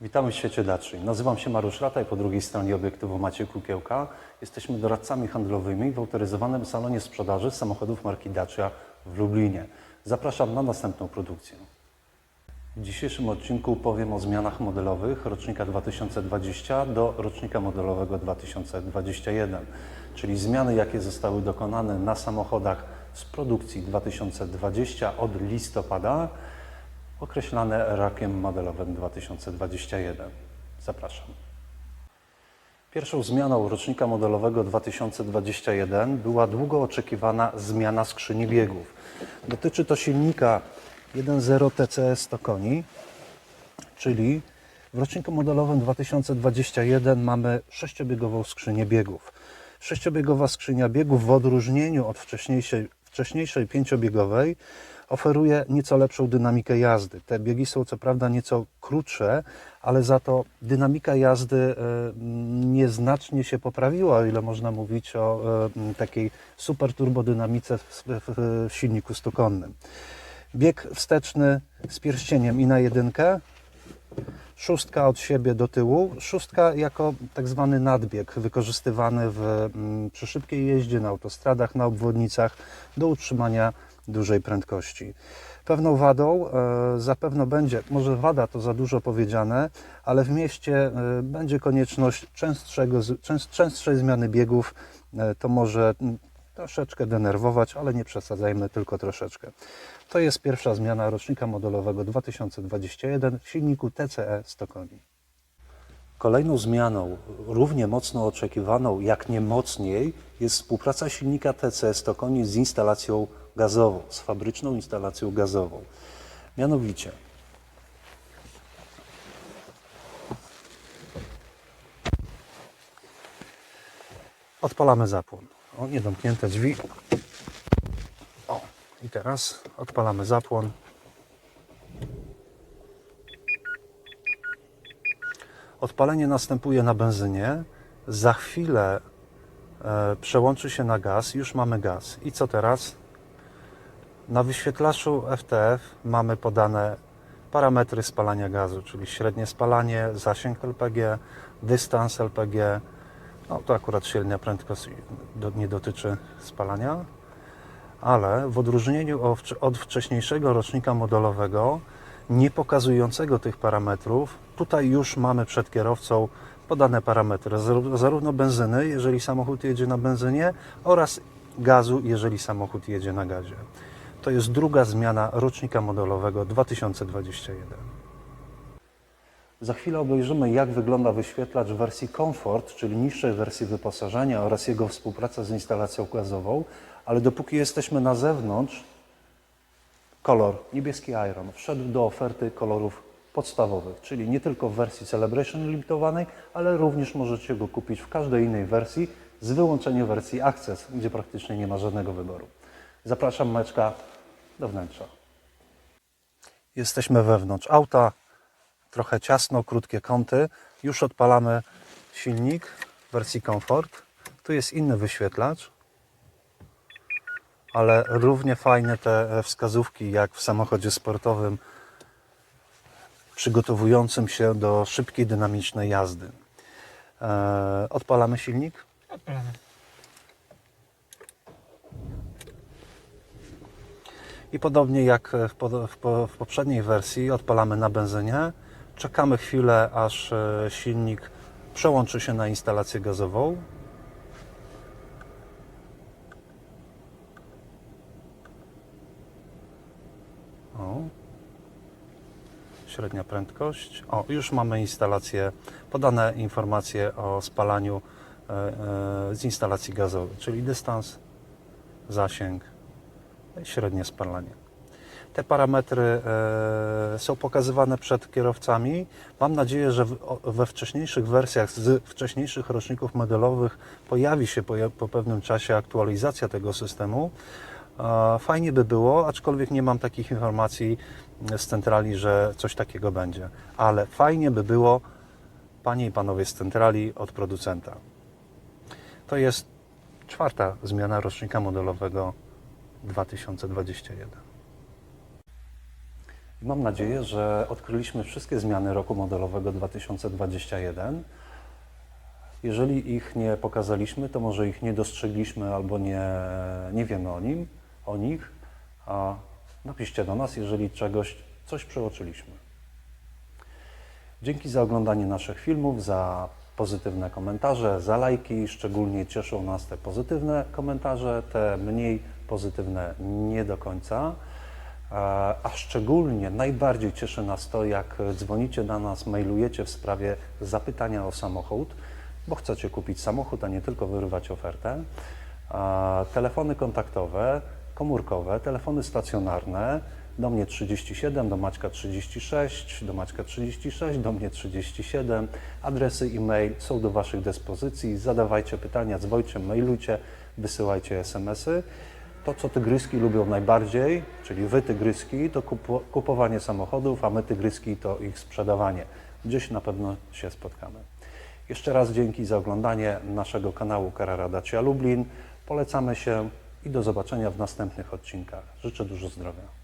Witamy w świecie Daci. Nazywam się Mariusz Rata i po drugiej stronie obiektywu Maciej Kukiełka. Jesteśmy doradcami handlowymi w autoryzowanym salonie sprzedaży samochodów marki Dacia w Lublinie. Zapraszam na następną produkcję. W dzisiejszym odcinku powiem o zmianach modelowych rocznika 2020 do rocznika modelowego 2021, czyli zmiany, jakie zostały dokonane na samochodach z produkcji 2020 od listopada, określane rokiem modelowym 2021. Zapraszam. Pierwszą zmianą rocznika modelowego 2021 była długo oczekiwana zmiana skrzyni biegów. Dotyczy to silnika 1.0 TCE 100 koni, czyli w roczniku modelowym 2021 mamy sześciobiegową skrzynię biegów. Sześciobiegowa skrzynia biegów w odróżnieniu od wcześniejszej, wcześniejszej pięciobiegowej oferuje nieco lepszą dynamikę jazdy. Te biegi są co prawda nieco krótsze, ale za to dynamika jazdy e, nieznacznie się poprawiła, o ile można mówić o e, takiej super turbodynamice w, silniku stokonnym. Bieg wsteczny z pierścieniem i na jedynkę, szóstka od siebie do tyłu. Szóstka jako tak zwany nadbieg, wykorzystywany w, przy szybkiej jeździe na autostradach, na obwodnicach do utrzymania dużej prędkości. Pewną wadą e, zapewne będzie, może wada to za dużo powiedziane, ale w mieście e, będzie konieczność częstszego, częstszej zmiany biegów. E, to może mm, troszeczkę denerwować, ale nie przesadzajmy, tylko troszeczkę. To jest pierwsza zmiana rocznika modelowego 2021 w silniku TCE 100 koni. Kolejną zmianą, równie mocno oczekiwaną, jak nie mocniej, jest współpraca silnika TCE 100 koni z instalacją gazową, z fabryczną instalacją gazową. Mianowicie, odpalamy zapłon. O, niedomknięte drzwi. O, i teraz odpalamy zapłon. Odpalenie następuje na benzynie. Za chwilę e, przełączy się na gaz. Już mamy gaz. I co teraz? Na wyświetlaczu FTF mamy podane parametry spalania gazu, czyli średnie spalanie, zasięg LPG, dystans LPG. No to akurat średnia prędkość nie dotyczy spalania, ale w odróżnieniu od wcześniejszego rocznika modelowego, nie pokazującego tych parametrów, tutaj już mamy przed kierowcą podane parametry zar- zarówno benzyny, jeżeli samochód jedzie na benzynie, oraz gazu, jeżeli samochód jedzie na gazie. To jest druga zmiana rocznika modelowego 2021. Za chwilę obejrzymy, jak wygląda wyświetlacz w wersji Comfort, czyli niższej wersji wyposażenia oraz jego współpraca z instalacją gazową, ale dopóki jesteśmy na zewnątrz, kolor niebieski Iron wszedł do oferty kolorów podstawowych, czyli nie tylko w wersji Celebration limitowanej, ale również możecie go kupić w każdej innej wersji, z wyłączeniem wersji Access, gdzie praktycznie nie ma żadnego wyboru. Zapraszam Meczka do wnętrza. Jesteśmy wewnątrz auta, trochę ciasno, krótkie kąty. Już odpalamy silnik w wersji Comfort. Tu jest inny wyświetlacz, ale równie fajne te wskazówki jak w samochodzie sportowym przygotowującym się do szybkiej, dynamicznej jazdy. Eee, odpalamy silnik. Odpalamy. I podobnie jak w, po- w poprzedniej wersji, odpalamy na benzynie. Czekamy chwilę, aż e, silnik przełączy się na instalację gazową. O. Średnia prędkość. O, już mamy instalację, podane informacje o spalaniu e, e, z instalacji gazowej, czyli dystans, zasięg, średnie spalanie. Te parametry e, są pokazywane przed kierowcami. Mam nadzieję, że we wcześniejszych wersjach z wcześniejszych roczników modelowych pojawi się po, po pewnym czasie aktualizacja tego systemu. E, fajnie by było, aczkolwiek nie mam takich informacji z centrali, że coś takiego będzie. Ale fajnie by było, panie i panowie z centrali, od producenta. To jest czwarta zmiana rocznika modelowego 2021. I mam nadzieję, że odkryliśmy wszystkie zmiany roku modelowego 2021. Jeżeli ich nie pokazaliśmy, to może ich nie dostrzegliśmy albo nie, nie wiemy o nim, o nich. A napiszcie do nas, jeżeli czegoś, coś przeoczyliśmy. Dzięki za oglądanie naszych filmów, za pozytywne komentarze, za lajki. Szczególnie cieszą nas te pozytywne komentarze, te mniej pozytywne nie do końca. A a szczególnie najbardziej cieszy nas to, jak dzwonicie do nas, mailujecie w sprawie zapytania o samochód, bo chcecie kupić samochód, a nie tylko wyrywać ofertę. A Telefony kontaktowe, komórkowe, telefony stacjonarne, do mnie 37, do Maćka 36, do Maćka 36, do mnie 37. Adresy e-mail są do Waszych dyspozycji. Zadawajcie pytania, dzwoncie, mailujcie, wysyłajcie SMS-y. To, co tygryski lubią najbardziej, czyli Wy tygryski, to kupo- kupowanie samochodów, a my tygryski to ich sprzedawanie. Gdzieś na pewno się spotkamy. Jeszcze raz dzięki za oglądanie naszego kanału Carrera Dacia Lublin. Polecamy się i do zobaczenia w następnych odcinkach. Życzę dużo zdrowia.